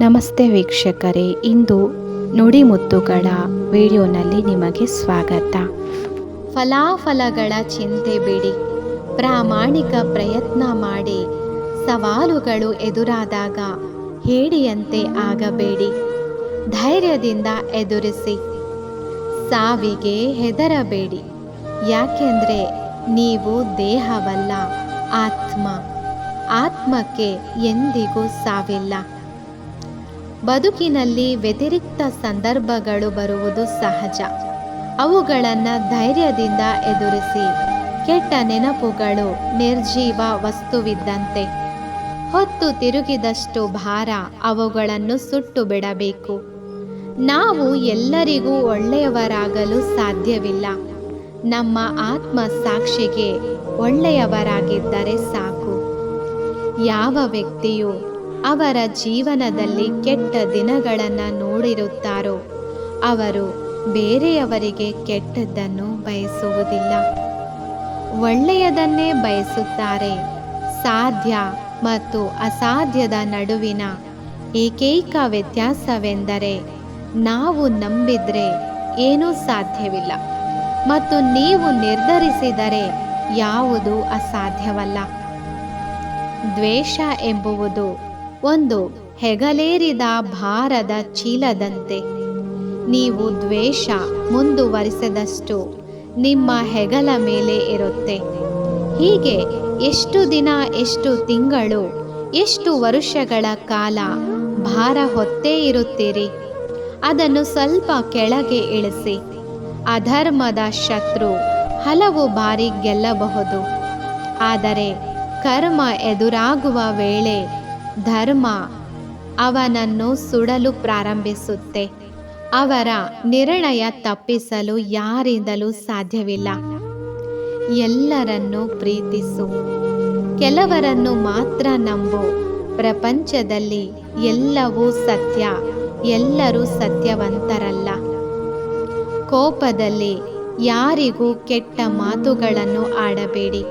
ನಮಸ್ತೆ ವೀಕ್ಷಕರೇ, ಇಂದು ನುಡಿಮುತ್ತುಗಳ ವಿಡಿಯೋನಲ್ಲಿ ನಿಮಗೆ ಸ್ವಾಗತ. ಫಲಾಫಲಗಳ ಚಿಂತೆ ಬಿಡಿ, ಪ್ರಾಮಾಣಿಕ ಪ್ರಯತ್ನ ಮಾಡಿ, ಸವಾಲುಗಳು ಎದುರಾದಾಗ ಹೇಳಿಯಂತೆ ಆಗಬೇಡಿ, ಧೈರ್ಯದಿಂದ ಎದುರಿಸಿ, ಸಾವಿಗೆ ಹೆದರಬೇಡಿ, ಯಾಕೆಂದರೆ ನೀವು ದೇಹವಲ್ಲ, ಆತ್ಮ, ಆತ್ಮಕ್ಕೆ ಎಂದಿಗೂ ಸಾವಿಲ್ಲ. ಬದುಕಿನಲ್ಲಿ ವ್ಯತಿರಿಕ್ತ ಸಂದರ್ಭಗಳು ಬರುವುದು ಸಹಜ. ಅವುಗಳನ್ನು ಧೈರ್ಯದಿಂದ ಎದುರಿಸಿ, ಕೆಟ್ಟ ನೆನಪುಗಳು, ನಿರ್ಜೀವ ವಸ್ತುವಿದ್ದಂತೆ. ಹೊತ್ತು ತಿರುಗಿದಷ್ಟು ಭಾರ ಅವುಗಳನ್ನು ಸುಟ್ಟು ಬಿಡಬೇಕು. ನಾವು ಎಲ್ಲರಿಗೂ ಒಳ್ಳೆಯವರಾಗಲು ಸಾಧ್ಯವಿಲ್ಲ. ನಮ್ಮ ಆತ್ಮ ಸಾಕ್ಷಿಗೆ ಒಳ್ಳೆಯವರಾಗಿದ್ದರೆ ಸಾಕು. ಯಾವ ವ್ಯಕ್ತಿಯು ಅವರ ಜೀವನದಲ್ಲಿ ಕೆಟ್ಟ ದಿನಗಳನ್ನು ನೋಡಿರುತ್ತಾರೋ? ಅವರು ಬೇರೆಯವರಿಗೆ ಕೆಟ್ಟದ್ದನ್ನು ಬಯಸುವುದಿಲ್ಲ. ಒಳ್ಳೆಯದನ್ನೇ ಬಯಸುತ್ತಾರೆ. ಸಾಧ್ಯ ಮತ್ತು ಅಸಾಧ್ಯದ ನಡುವಿನ ಏಕೈಕ ವ್ಯತ್ಯಾಸವೆಂದರೆ ನಾವು ನಂಬಿದ್ರೆ ಏನೂ ಸಾಧ್ಯವಿಲ್ಲ ಮತ್ತು ನೀವು ನಿರ್ಧರಿಸಿದರೆ ಯಾವುದು ಅಸಾಧ್ಯವಲ್ಲ. ದ್ವೇಷ ಎಂಬುವುದು ಒಂದು ಹೆಗಲೇರಿದ ಭಾರದ ಚೀಲದಂತೆ. ನೀವು ದ್ವೇಷ ಮುಂದುವರಿಸದಷ್ಟು ನಿಮ್ಮ ಹೆಗಲ ಮೇಲೆ ಇರುತ್ತೆ. ಹೀಗೆ ಎಷ್ಟು ದಿನ, ಎಷ್ಟು ತಿಂಗಳು, ಎಷ್ಟು ವರ್ಷಗಳ ಕಾಲ ಭಾರ ಹೊತ್ತೇ ಇರುತ್ತೀರಿ? ಅದನ್ನು ಸ್ವಲ್ಪ ಕೆಳಗೆ ಇಳಿಸಿ. ಅಧರ್ಮದ ಶತ್ರು ಹಲವು ಬಾರಿ ಗೆಲ್ಲಬಹುದು. ಆದರೆ ಕರ್ಮ ಎದುರಾಗುವ ವೇಳೆ ಧರ್ಮ ಅವನನ್ನು ಸುಡಲು ಪ್ರಾರಂಭಿಸುತ್ತೆ. ಅವರ ನಿರ್ಣಯ ತಪ್ಪಿಸಲು ಯಾರಿಂದಲೂ ಸಾಧ್ಯವಿಲ್ಲ. ಎಲ್ಲರನ್ನು ಪ್ರೀತಿಸು. ಕೆಲವರನ್ನು ಮಾತ್ರ ನಂಬು. ಪ್ರಪಂಚದಲ್ಲಿ ಎಲ್ಲವೂ ಸತ್ಯ, ಎಲ್ಲರೂ ಸತ್ಯವಂತರಲ್ಲ. ಕೋಪದಲ್ಲಿ ಯಾರಿಗೂ ಕೆಟ್ಟ ಮಾತುಗಳನ್ನು ಆಡಬೇಡಿ.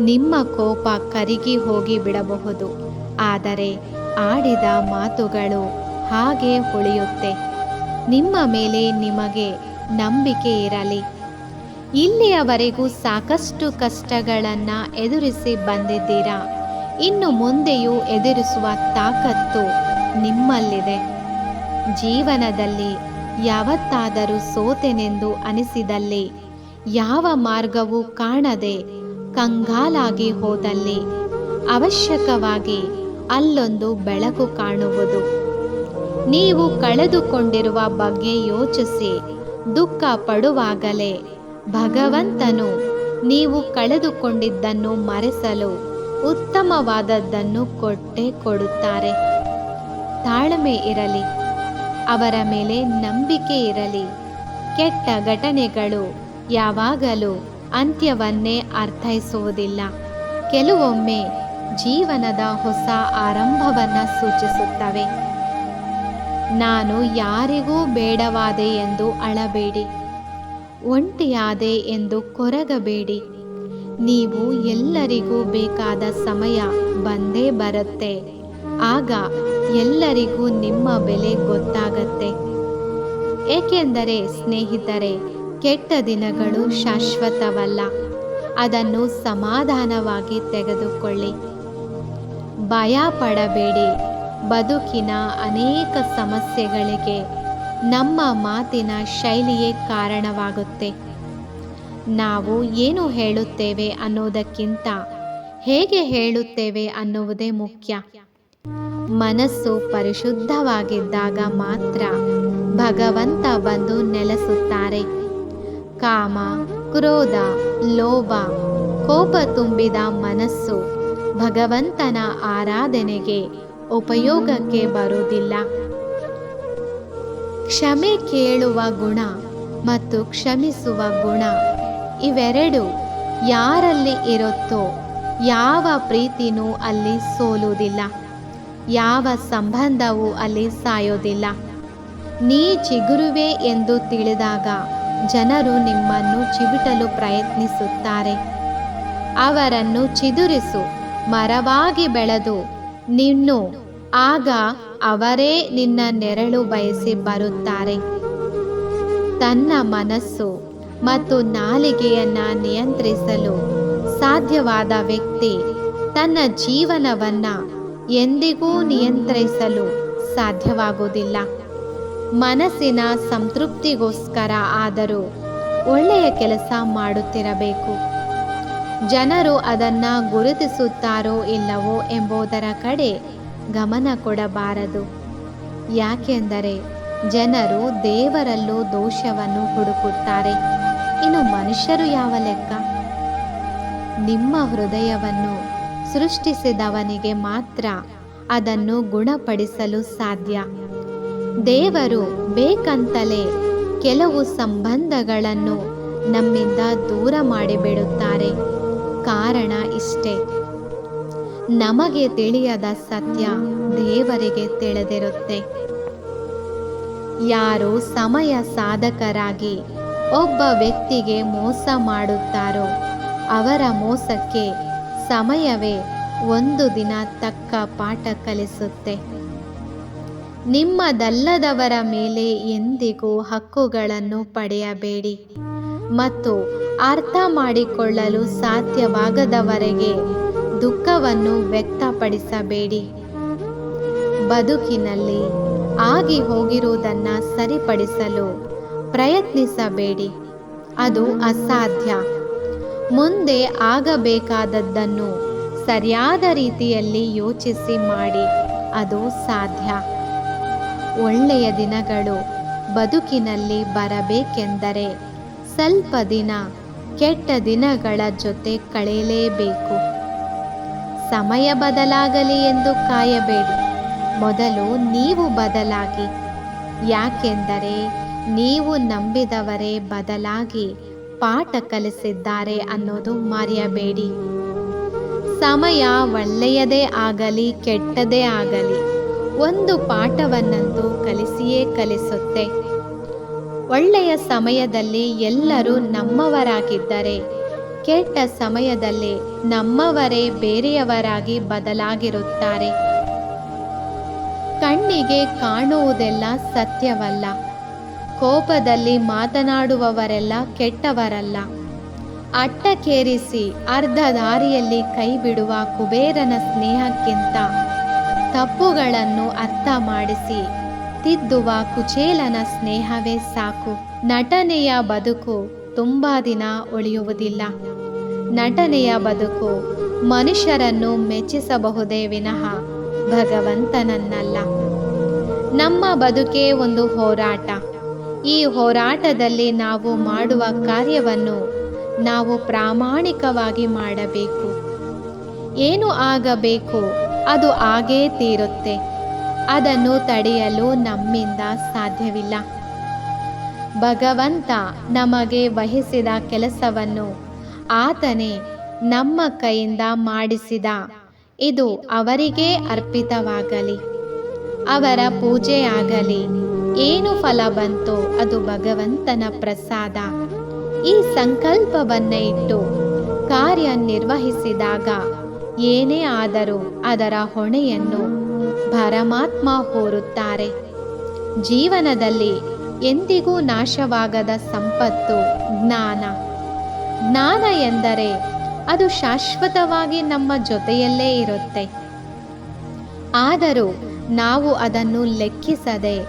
ನಿಮ್ಮ ಕೋಪ ಕರಗಿ ಹೋಗಿ ಬಿಡಬಹುದು ಆದರೆ ಆಡಿದ ಮಾತುಗಳು ಹಾಗೆ ಉಳಿಯುತ್ತೆ ನಿಮ್ಮ ಮೇಲೆ ನಿಮಗೆ ನಂಬಿಕೆ ಇರಲಿ. ಇಲ್ಲಿಯವರೆಗೂ ಸಾಕಷ್ಟು ಕಷ್ಟಗಳನ್ನು ಎದುರಿಸಿ ಬಂದಿದ್ದೀರಾ? ಇನ್ನು ಮುಂದೆಯೂ ಎದುರಿಸುವ ತಾಕತ್ತು ನಿಮ್ಮಲ್ಲಿದೆ. ಜೀವನದಲ್ಲಿ ಯಾವತ್ತಾದರೂ ಸೋತೆನೆಂದು ಅನಿಸಿದಲ್ಲಿ, ಯಾವ ಮಾರ್ಗವೂ ಕಾಣದೆ ಕಂಗಾಲಾಗಿ ಹೋದಲ್ಲಿ ಅವಶ್ಯಕವಾಗಿ ಅಲ್ಲೊಂದು ಬೆಳಕು ಕಾಣುವುದು. ನೀವು ಕಳೆದುಕೊಂಡಿರುವ ಬಗ್ಗೆ ಯೋಚಿಸಿ, ದುಃಖ ಪಡುವಾಗಲೇ. ಭಗವಂತನು ನೀವು ಕಳೆದುಕೊಂಡಿದ್ದನ್ನು ಮರೆಸಲು ಉತ್ತಮವಾದದ್ದನ್ನು ಕೊಟ್ಟೇ ಕೊಡುತ್ತಾರೆ. ತಾಳ್ಮೆ ಇರಲಿ, ಅವರ ಮೇಲೆ ನಂಬಿಕೆ ಇರಲಿ. ಕೆಟ್ಟ ಘಟನೆಗಳು ಯಾವಾಗಲೂ ಅಂತ್ಯವನ್ನೇ ಅರ್ಥೈಸುವುದಿಲ್ಲ. ಕೆಲವೊಮ್ಮೆ ಜೀವನದ ಹೊಸ ಆರಂಭವನ್ನು ಸೂಚಿಸುತ್ತವೆ. ನಾನು ಯಾರಿಗೂ ಬೇಡವಾದೆ ಎಂದು ಅಳಬೇಡಿ. ಒಂಟಿಯಾದೆ ಎಂದು ಕೊರಗಬೇಡಿ. ನೀವು ಎಲ್ಲರಿಗೂ ಬೇಕಾದ ಸಮಯ ಬಂದೇ ಬರುತ್ತೆ. ಆಗ ಎಲ್ಲರಿಗೂ ನಿಮ್ಮ ಬೆಲೆ ಗೊತ್ತಾಗತ್ತೆ. ಏಕೆಂದರೆ, ಸ್ನೇಹಿತರೆ, ಕೆಟ್ಟ ದಿನಗಳು ಶಾಶ್ವತವಲ್ಲ. ಅದನ್ನು ಸಮಾಧಾನವಾಗಿ ತೆಗೆದುಕೊಳ್ಳಿ. ಭಯ ಪಡಬೇಡಿ ಬದುಕಿನ ಅನೇಕ ಸಮಸ್ಯೆಗಳಿಗೆ ನಮ್ಮ ಮಾತಿನ ಶೈಲಿಯೇ ಕಾರಣವಾಗುತ್ತೆ. ನಾವು ಏನು ಹೇಳುತ್ತೇವೆ ಅನ್ನೋದಕ್ಕಿಂತ ಹೇಗೆ ಹೇಳುತ್ತೇವೆ ಅನ್ನುವುದೇ ಮುಖ್ಯ. ಮನಸ್ಸು ಪರಿಶುದ್ಧವಾಗಿದ್ದಾಗ ಮಾತ್ರ ಭಗವಂತ ಬಂದು ನೆಲೆಸುತ್ತಾರೆ. ಕಾಮ, ಕ್ರೋಧ, ಲೋಭ, ಕೋಪ ತುಂಬಿದ ಮನಸ್ಸು ಭಗವಂತನ ಆರಾಧನೆಗೆ ಉಪಯೋಗಕ್ಕೆ ಬರುವುದಿಲ್ಲ. ಕ್ಷಮೆ ಕೇಳುವ ಗುಣ ಮತ್ತು ಕ್ಷಮಿಸುವ ಗುಣ ಇವೆರಡು ಯಾರಲ್ಲಿ ಇರುತ್ತೋ ಯಾವ ಪ್ರೀತಿನೂ ಅಲ್ಲಿ ಸೋಲುವುದಿಲ್ಲ. ಯಾವ ಸಂಬಂಧವೂ ಅಲ್ಲಿ ಸಾಯೋದಿಲ್ಲ ನೀ ಚಿಗುರುವೆ ಎಂದು ತಿಳಿದಾಗ ಜನರು ನಿಮ್ಮನ್ನು ಚಿಬಿಟಲು ಪ್ರಯತ್ನಿಸುತ್ತಾರೆ. ಅವರನ್ನು ಚಿದುರಿಸು. ಮರವಾಗಿ ಬೆಳೆದು ನಿನ್ನು, ಆಗ ಅವರೇ ನಿನ್ನ ನೆರಳು ಬಯಸಿ ಬರುತ್ತಾರೆ. ತನ್ನ ಮನಸ್ಸು ಮತ್ತು ನಾಲಿಗೆಯನ್ನ ನಿಯಂತ್ರಿಸಲು ಸಾಧ್ಯವಾದ ವ್ಯಕ್ತಿ ತನ್ನ ಜೀವನವನ್ನ ಎಂದಿಗೂ ನಿಯಂತ್ರಿಸಲು ಸಾಧ್ಯವಾಗುವುದಿಲ್ಲ. ಮನಸ್ಸಿನ ಸಂತೃಪ್ತಿಗೋಸ್ಕರ ಆದರೂ ಒಳ್ಳೆಯ ಕೆಲಸ ಮಾಡುತ್ತಿರಬೇಕು. ಜನರು ಅದನ್ನು ಗುರುತಿಸುತ್ತಾರೋ ಇಲ್ಲವೋ ಎಂಬುದರ ಕಡೆ ಗಮನ ಕೊಡಬಾರದು. ಯಾಕೆಂದರೆ ಜನರು ದೇವರಲ್ಲೂ ದೋಷವನ್ನು ಹುಡುಕುತ್ತಾರೆ. ಇನ್ನು ಮನುಷ್ಯರು ಯಾವ ಲೆಕ್ಕ? ನಿಮ್ಮ ಹೃದಯವನ್ನು ಸೃಷ್ಟಿಸಿದವನಿಗೆ ಮಾತ್ರ ಅದನ್ನು ಗುಣಪಡಿಸಲು ಸಾಧ್ಯ. ದೇವರು ಬೇಕಂತಲೇ ಕೆಲವು ಸಂಬಂಧಗಳನ್ನು ನಮ್ಮಿಂದ ದೂರ ಮಾಡಿಬಿಡುತ್ತಾರೆ. ಕಾರಣ ಇಷ್ಟೇ. ನಮಗೆ ತಿಳಿಯದ ಸತ್ಯ ದೇವರಿಗೆ ತಿಳಿದಿರುತ್ತೆ. ಯಾರು ಸಮಯ ಸಾಧಕರಾಗಿ ಒಬ್ಬ ವ್ಯಕ್ತಿಗೆ ಮೋಸ ಮಾಡುತ್ತಾರೋ ಅವರ ಮೋಸಕ್ಕೆ ಸಮಯವೇ ಒಂದು ದಿನ ತಕ್ಕ ಪಾಠ ಕಲಿಸುತ್ತೆ. ನಿಮ್ಮದಲ್ಲದವರ ಮೇಲೆ ಎಂದಿಗೂ ಹಕ್ಕುಗಳನ್ನು ಪಡೆಯಬೇಡಿ. ಮತ್ತು ಅರ್ಥ ಮಾಡಿಕೊಳ್ಳಲು ಸಾಧ್ಯವಾಗದವರೆಗೆ ದುಃಖವನ್ನು ವ್ಯಕ್ತಪಡಿಸಬೇಡಿ. ಬದುಕಿನಲ್ಲಿ ಆಗಿ ಹೋಗಿರುವುದನ್ನು ಸರಿಪಡಿಸಲು ಪ್ರಯತ್ನಿಸಬೇಡಿ. ಅದು ಅಸಾಧ್ಯ. ಮುಂದೆ ಆಗಬೇಕಾದದ್ದನ್ನು ಸರಿಯಾದ ರೀತಿಯಲ್ಲಿ ಯೋಚಿಸಿ ಮಾಡಿ. ಅದು ಸಾಧ್ಯ. ಒಳ್ಳೆಯ ದಿನಗಳು ಬದುಕಿನಲ್ಲಿ ಬರಬೇಕೆಂದರೆ ಸ್ವಲ್ಪ ದಿನ, ಕೆಟ್ಟ ದಿನಗಳ ಜೊತೆ ಕಳೆಯಲೇಬೇಕು. ಸಮಯ ಬದಲಾಗಲಿ ಎಂದು ಕಾಯಬೇಡಿ. ಮೊದಲು ನೀವು ಬದಲಾಗಿ. ಯಾಕೆಂದರೆ ನೀವು ನಂಬಿದವರೇ ಬದಲಾಗಿ ಪಾಠ ಕಲಿಸಿದ್ದಾರೆ ಅನ್ನೋದು ಮರೆಯಬೇಡಿ. ಸಮಯ ಒಳ್ಳೆಯದೇ ಆಗಲಿ, ಕೆಟ್ಟದೇ ಆಗಲಿ, ಒಂದು ಪಾಠವನ್ನಂತೂ ಕಲಿಸಿಯೇ ಕಲಿಸುತ್ತೆ. ಒಳ್ಳೆಯ ಸಮಯದಲ್ಲಿ ಎಲ್ಲರೂ ನಮ್ಮವರಾಗಿದ್ದರೆ, ಕೆಟ್ಟ ಸಮಯದಲ್ಲಿ ನಮ್ಮವರೇ ಬೇರೆಯವರಾಗಿ ಬದಲಾಗಿರುತ್ತಾರೆ. ಕಣ್ಣಿಗೆ ಕಾಣುವುದೆಲ್ಲ ಸತ್ಯವಲ್ಲ. ಕೋಪದಲ್ಲಿ ಮಾತನಾಡುವವರೆಲ್ಲ ಕೆಟ್ಟವರಲ್ಲ. ಅಟ್ಟಕೇರಿಸಿ ಅರ್ಧ ದಾರಿಯಲ್ಲಿ ಕೈಬಿಡುವ ಕುಬೇರನ ಸ್ನೇಹಕ್ಕಿಂತ ತಪ್ಪುಗಳನ್ನು ಅರ್ಥ ಮಾಡಿಸಿ. ತಿದ್ದುವ ಕುಚೇಲನ ಸ್ನೇಹವೇ ಸಾಕು. ನಟನೆಯ ಬದುಕು ತುಂಬ ದಿನ ಉಳಿಯುವುದಿಲ್ಲ. ನಟನೆಯ ಬದುಕು ಮನುಷ್ಯರನ್ನು ಮೆಚ್ಚಿಸಬಹುದೇ ವಿನಃ ಭಗವಂತನನ್ನಲ್ಲ. ನಮ್ಮ ಬದುಕೇ ಒಂದು ಹೋರಾಟ. ಈ ಹೋರಾಟದಲ್ಲಿ ನಾವು ಮಾಡುವ ಕಾರ್ಯವನ್ನು ನಾವು ಪ್ರಾಮಾಣಿಕವಾಗಿ ಮಾಡಬೇಕು. ಏನು ಆಗಬೇಕು ಅದು ಆಗೇ ತೀರುತ್ತೆ. ಅದನ್ನು ತಡೆಯಲು ನಮ್ಮಿಂದ ಸಾಧ್ಯವಿಲ್ಲ. ಭಗವಂತ ನಮಗೆ ವಹಿಸಿದ ಕೆಲಸವನ್ನು ಆತನೇ ನಮ್ಮ ಕೈಯಿಂದ ಮಾಡಿಸಿದ. ಇದು ಅವರಿಗೇ ಅರ್ಪಿತವಾಗಲಿ. ಅವರ ಪೂಜೆ ಆಗಲಿ ಏನು ಫಲ ಬಂತೋ ಅದು ಭಗವಂತನ ಪ್ರಸಾದ. ಈ ಸಂಕಲ್ಪವನ್ನ ಇಟ್ಟು ಕಾರ್ಯ ನಿರ್ವಹಿಸಿದಾಗ ಏನೇ ಆದರೂ ಅದರ ಹೊಣೆಯನ್ನು ಪರಮಾತ್ಮ ಹೋರುತ್ತಾರೆ. ಜೀವನದಲ್ಲಿ ಎಂದಿಗೂ ನಾಶವಾಗದ ಸಂಪತ್ತು ಜ್ಞಾನ. ಜ್ಞಾನ ಎಂದರೆ ಅದು ಶಾಶ್ವತವಾಗಿ ನಮ್ಮ ಜೊತೆಯಲ್ಲೇ ಇರುತ್ತೆ. ಆದರೂ ನಾವು ಅದನ್ನು ಲೆಕ್ಕಿಸದೆ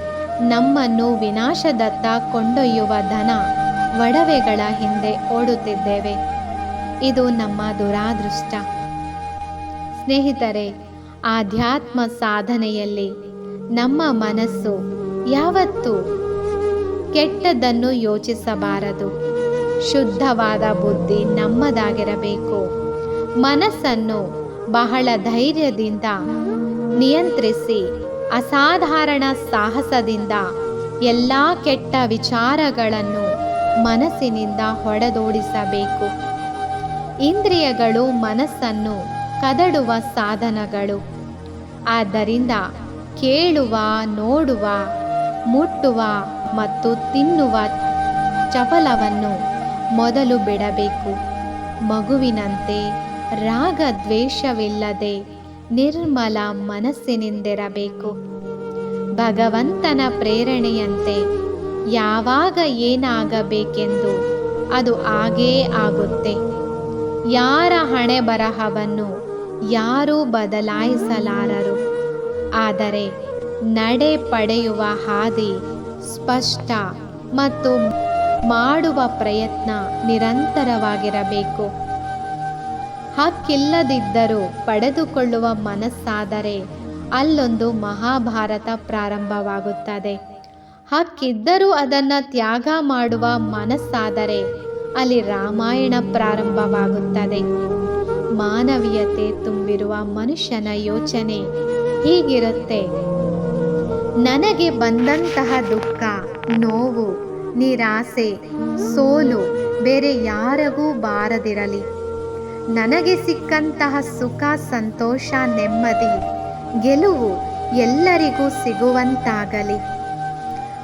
ನಮ್ಮನ್ನು ವಿನಾಶದತ್ತ ಕೊಂಡೊಯ್ಯುವ ಧನ ಒಡವೆಗಳ ಹಿಂದೆ ಓಡುತ್ತಿದ್ದೇವೆ. ಇದು ನಮ್ಮ ದುರಾದೃಷ್ಟ. ಸ್ನೇಹಿತರೆ ಆಧ್ಯಾತ್ಮ ಸಾಧನೆಯಲ್ಲಿ ನಮ್ಮ ಮನಸ್ಸು ಯಾವತ್ತೂ ಕೆಟ್ಟದನ್ನು ಯೋಚಿಸಬಾರದು. ಶುದ್ಧವಾದ ಬುದ್ಧಿ ನಮ್ಮದಾಗಿರಬೇಕು. ಮನಸ್ಸನ್ನು ಬಹಳ ಧೈರ್ಯದಿಂದ ನಿಯಂತ್ರಿಸಿ, ಅಸಾಧಾರಣ ಸಾಹಸದಿಂದ ಎಲ್ಲ ಕೆಟ್ಟ ವಿಚಾರಗಳನ್ನು ಮನಸ್ಸಿನಿಂದ ಹೊಡೆದೋಡಿಸಬೇಕು. ಇಂದ್ರಿಯಗಳು ಮನಸ್ಸನ್ನು ಕದಡುವ ಸಾಧನಗಳು. ಆದ್ದರಿಂದ ಕೇಳುವ, ನೋಡುವ, ಮುಟ್ಟುವ ಮತ್ತು ತಿನ್ನುವ ಚಪಲವನ್ನು ಮೊದಲು ಬಿಡಬೇಕು. ಮಗುವಿನಂತೆ ರಾಗ ದ್ವೇಷವಿಲ್ಲದೆ ನಿರ್ಮಲ ಮನಸ್ಸಿನಿಂದಿರಬೇಕು. ಭಗವಂತನ ಪ್ರೇರಣೆಯಂತೆ ಯಾವಾಗ ಏನಾಗಬೇಕೆಂದು ಅದು ಆಗೇ ಆಗುತ್ತೆ. ಯಾರ ಹಣೆ ಬರಹವನ್ನು ಯಾರೂ ಬದಲಾಯಿಸಲಾರರು. ಆದರೆ ನಡೆ ಪಡೆಯುವ ಹಾದಿ ಸ್ಪಷ್ಟ ಮತ್ತು ಮಾಡುವ ಪ್ರಯತ್ನ ನಿರಂತರವಾಗಿರಬೇಕು. ಹಕ್ಕಿಲ್ಲದಿದ್ದರೂ ಪಡೆದುಕೊಳ್ಳುವ ಮನಸ್ಸಾದರೆ ಅಲ್ಲೊಂದು ಮಹಾಭಾರತ ಪ್ರಾರಂಭವಾಗುತ್ತದೆ. ಹಕ್ಕಿದ್ದರೂ ಅದನ್ನು ತ್ಯಾಗ ಮಾಡುವ ಮನಸ್ಸಾದರೆ ಅಲ್ಲಿ ರಾಮಾಯಣ ಪ್ರಾರಂಭವಾಗುತ್ತದೆ. ಮಾನವೀಯತೆ ತುಂಬಿರುವ ಮನುಷ್ಯನ ಯೋಚನೆ ಹೀಗಿರುತ್ತೆ. ನನಗೆ ಬಂದಂತಹ ದುಃಖ, ನೋವು, ನಿರಾಸೆ, ಸೋಲು ಬೇರೆ ಯಾರಿಗೂ ಬಾರದಿರಲಿ. ನನಗೆ ಸಿಕ್ಕಂತಹ ಸುಖ, ಸಂತೋಷ, ನೆಮ್ಮದಿ, ಗೆಲುವು ಎಲ್ಲರಿಗೂ ಸಿಗುವಂತಾಗಲಿ.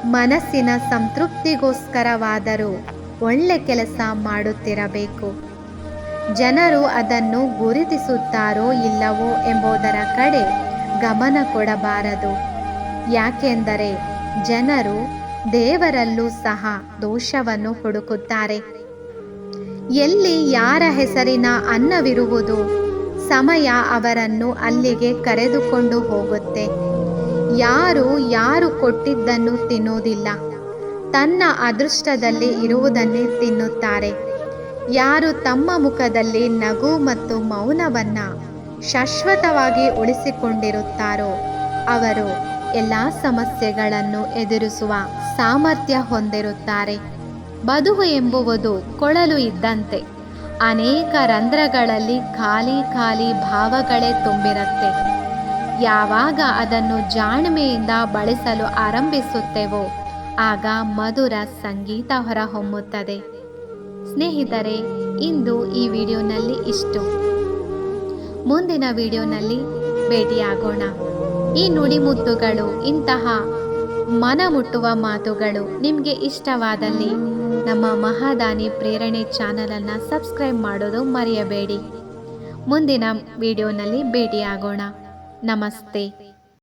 ಮನಸ್ಸಿನ ಸಂತೃಪ್ತಿಗೋಸ್ಕರವಾದರೂ ಒಳ್ಳೆ ಕೆಲಸ ಮಾಡುತ್ತಿರಬೇಕು. ಜನರು ಅದನ್ನು ಗುರುತಿಸುತ್ತಾರೋ ಇಲ್ಲವೋ ಎಂಬುದರ ಕಡೆ ಗಮನ ಕೊಡಬಾರದು. ಯಾಕೆಂದರೆ ಜನರು ದೇವರಲ್ಲೂ ಸಹ ದೋಷವನ್ನು ಹುಡುಕುತ್ತಾರೆ. ಎಲ್ಲಿ ಯಾರ ಹೆಸರಿನ ಅನ್ನವಿರುವುದು, ಸಮಯ ಅವರನ್ನು ಅಲ್ಲಿಗೆ ಕರೆದುಕೊಂಡು ಹೋಗುತ್ತೆ. ಯಾರು ಯಾರು ಕೊಟ್ಟಿದ್ದನ್ನು ತಿನ್ನುವುದಿಲ್ಲ, ತನ್ನ ಅದೃಷ್ಟದಲ್ಲಿ ಇರುವುದನ್ನೇ ತಿನ್ನುತ್ತಾರೆ. ಯಾರು ತಮ್ಮ ಮುಖದಲ್ಲಿ ನಗು ಮತ್ತು ಮೌನವನ್ನ ಶಾಶ್ವತವಾಗಿ ಉಳಿಸಿಕೊಂಡಿರುತ್ತಾರೋ, ಅವರು ಎಲ್ಲ ಸಮಸ್ಯೆಗಳನ್ನು ಎದುರಿಸುವ ಸಾಮರ್ಥ್ಯ ಹೊಂದಿರುತ್ತಾರೆ. ಬದುಕು ಎಂಬುವುದು ಕೊಳಲು ಇದ್ದಂತೆ. ಅನೇಕ ರಂಧ್ರಗಳಲ್ಲಿ ಖಾಲಿ ಖಾಲಿ ಭಾವಗಳೇ ತುಂಬಿರುತ್ತೆ. ಯಾವಾಗ ಅದನ್ನು ಜಾಣ್ಮೆಯಿಂದ ಬಳಸಲು ಆರಂಭಿಸುತ್ತೇವೋ, ಆಗ ಮಧುರ ಸಂಗೀತ ಹೊರಹೊಮ್ಮುತ್ತದೆ. ಸ್ನೇಹಿತರೆ, ಇಂದು ಈ ವಿಡಿಯೋನಲ್ಲಿ ಇಷ್ಟು. ಮುಂದಿನ ವಿಡಿಯೋನಲ್ಲಿ ಭೇಟಿಯಾಗೋಣ. ಈ ನುಡಿಮುತ್ತುಗಳು ಇಂತಹ ಮನ ಮುಟ್ಟುವ ಮಾತುಗಳು ನಿಮಗೆ ಇಷ್ಟವಾದಲ್ಲಿ ನಮ್ಮ ಮಹಾದಾನಿ ಪ್ರೇರಣೆ ಚಾನಲನ್ನು ಸಬ್ಸ್ಕ್ರೈಬ್ ಮಾಡೋದು ಮರೆಯಬೇಡಿ. ಮುಂದಿನ ವಿಡಿಯೋನಲ್ಲಿ ಭೇಟಿಯಾಗೋಣ. ನಮಸ್ತೆ.